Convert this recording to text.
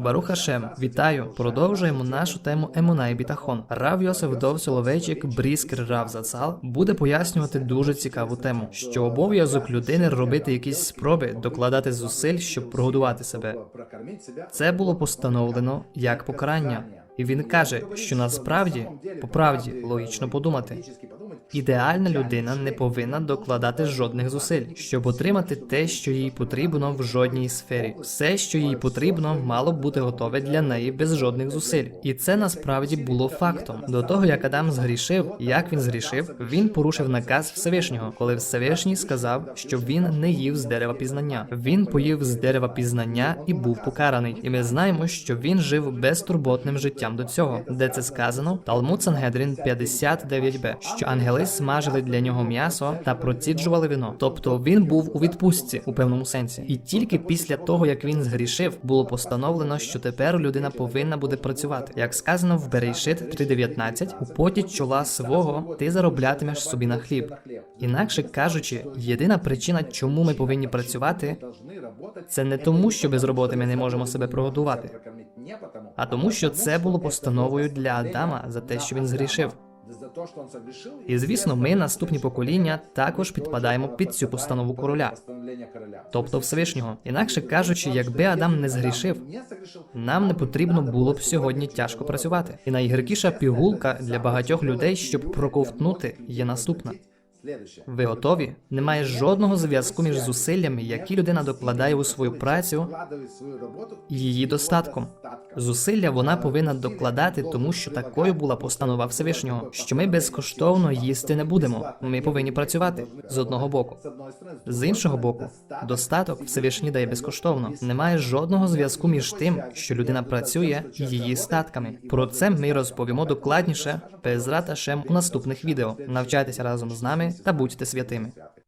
Барух Хашем, вітаю! Продовжуємо нашу тему Емуна і Бітахон. Рав Йосиф Дов Соловейчик Бріскер Рав Зацал буде пояснювати дуже цікаву тему, що обов'язок людини робити якісь спроби, докладати зусиль, щоб прогодувати себе. Це було постановлено як покарання. І він каже, що насправді, по правді, логічно подумати, ідеальна людина не повинна докладати жодних зусиль, щоб отримати те, що їй потрібно в жодній сфері. Все, що їй потрібно, мало б бути готове для неї без жодних зусиль. І це насправді було фактом. До того як Адам згрішив, як він згрішив, він порушив наказ Всевишнього, коли Всевишній сказав, щоб він не їв з дерева пізнання. Він поїв з дерева пізнання і був покараний. І ми знаємо, що він жив безтурботним життям до цього, де це сказано Талмуд Сангедрін 59b, що ангели смажили для нього м'ясо та проціджували вино. Тобто він був у відпустці у певному сенсі. І тільки після того, як він згрішив, було постановлено, що тепер людина повинна буде працювати. Як сказано в Берейшит 3.19, у поті чола свого ти зароблятимеш собі на хліб. Інакше кажучи, єдина причина, чому ми повинні працювати, це не тому, що без роботи ми не можемо себе прогодувати, а тому, що це було постановою для Адама за те, що він згрішив. І звісно, ми, наступні покоління, також підпадаємо під цю постанову короля, тобто Всевишнього. Інакше кажучи, якби Адам не згрішив, нам не потрібно було б сьогодні тяжко працювати. І найгіркіша пігулка для багатьох людей, щоб проковтнути, є наступна. Ви готові? Немає жодного зв'язку між зусиллями, які людина докладає у свою працю і її достатком. Зусилля вона повинна докладати, тому що такою була постанова Всевишнього, що ми безкоштовно їсти не будемо. Ми повинні працювати з одного боку. З іншого боку, достаток Всевишній дає безкоштовно. Немає жодного зв'язку між тим, що людина працює її статками. Про це ми розповімо докладніше без Раташем у наступних відео. Навчайтеся разом з нами та будьте святими.